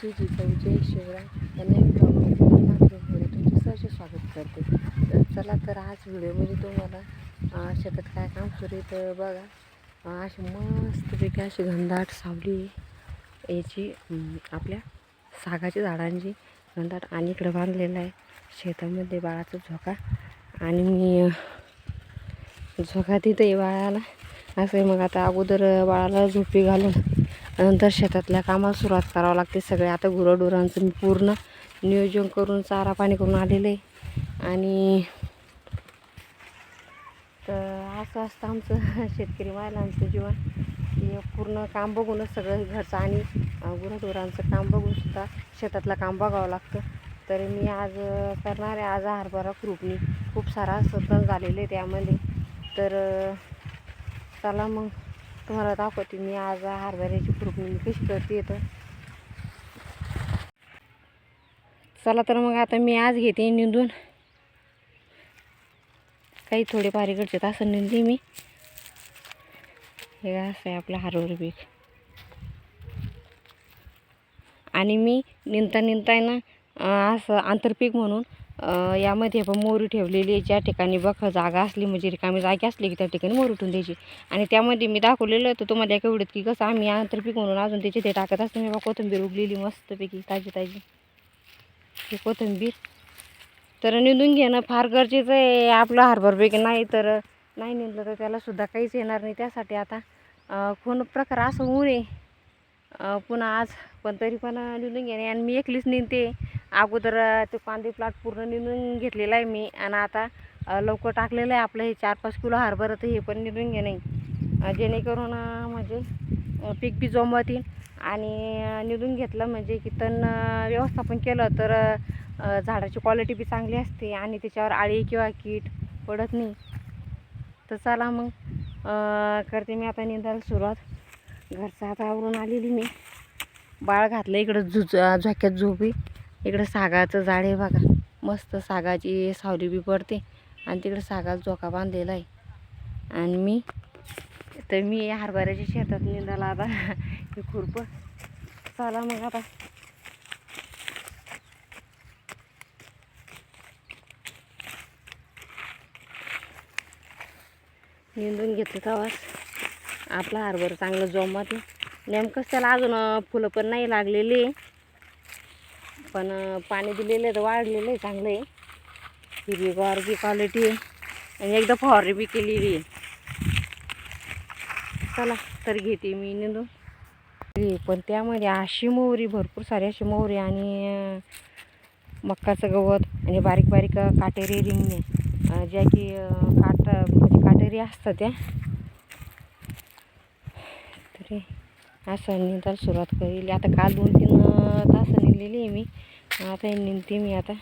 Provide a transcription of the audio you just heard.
तुझी जिजाऊ जय शिवराय. या नवीन ब्लॉगमध्ये मातृभूमीवर तुमचे सहर्ष स्वागत करते. तर चला तर आज व्हिडिओमध्ये तुम्हाला शेतात काय काम सुरू आहे तर बघा. अशी मस्तपैकी अशी घनदाट सावली याची आपल्या सागाच्या झाडांची घनदाट आणि इकडं बांधलेलं आहे. शेतामध्ये बाळाचा झोका आणि मी झोका तिथे बाळाला. असं आहे मग आता अगोदर बाळाला झोपी घालून नंतर शेतातल्या कामाला सुरुवात करावं लागते सगळे. आता गुरंढोरांचं मी पूर्ण नियोजन करून चारा पाणी करून आलेलं. आहे आणि तर असं असतं आमचं शेतकरी महिलांचं जीवन. की पूर्ण काम बघूनच सगळं घरचं आणि गुरंढोरांचं काम बघूनसुद्धा शेतातलं काम बघावं लागतं. तर मी आज करणार आहे आज हरभरा ग्रुपनी खूप सारा सतन झालेले त्यामध्ये. तर चला मग. तुम्हाला दाखवते मी आज हरभऱ्याची खुरपणी कशी करते तर चला तर मग आता मी आज घेते निंदून. काही थोडे इकडचे तास निंदते मी. हे असं आहे आपलं हरभरा पीक. आणि मी निंदता निंदता आहे ना असं आंतरपीक म्हणून यामध्ये आपण मोहरी ठेवलेली आहे. ज्या ठिकाणी बघ जागा असली म्हणजे रिकामी जागी असली की त्या ठिकाणी मोहरी ठेवून द्यायची. आणि त्यामध्ये मी दाखवलेलं होतं तुम्हाला एका व्हिडिओत की कसं आम्ही आंतरपीक म्हणून अजून त्याचे ते टाकत असतो. मी बा कोथिंबीर उगलेली मस्तपैकी ताजी ताजी. ही कोथिंबीर. तर निंदून घेणं फार गरजेचं आहे. आपलं हरभरपैकी नाही तर नाही निंदलं तर त्यालासुद्धा काहीच येणार नाही. त्यासाठी आता कोण प्रकार असं होऊ नये पुन्हा आज पण तरी पण निंदून घेणे. आणि मी एकलीच निंदते. अगोदर ते कांदे प्लॉट पूर्ण निंदून घेतलेला आहे मी आणि आता लवकर टाकलेलं आहे आपलं हे चार पाच किलो हरभरं तर हे पण निंदून घेणे जेणेकरून म्हणजे पीक बी जोमतील आणि अं, निंदून घेतलं म्हणजे की तण व्यवस्थापन केलं तर झाडाची क्वालिटी बी चांगली असते आणि त्याच्यावर आळी किंवा कीट पडत नाही. तर चला मग करते मी आता निंदायला सुरुवात. घरचं आता आवरून आलेली मी. बाळ घातलं इकडं झु झोक्यात झोपी इकडं सागाचं झाड आहे बघा. मस्त सागाची सावली बी पडते आणि तिकडं सागाचा झोका बांधलेला आहे. आणि मी तर मी हरभऱ्याच्या शेतात निंदाला आता हे खुरपं. चला मग आता. निंदून घेतलं तवाच आपला हरभरा चांगलं जोमात नेमकंच त्याला अजून फुलं पण नाही लागलेली. पण पाणी दिलेलं आहे तर वाढलेलं आहे चांगलं आहे. हिरवीगार बी क्वालिटी आहे. आणि एकदा फवारणी बी केलेली आहे. चला तर घेते मी निंदून. पण त्यामध्ये अशी मोहरी भरपूर सारी अशी मोहरी आणि मक्काचं गवत आणि बारीक बारीक काटेरी रिंगणे. ज्या की काट म्हणजे काटेरी असतात त्या. तरी असं निंदायला सुरुवात केली आता काल दोन तीन अं, तास निघलेली आहे मी. आता निंदते मी आता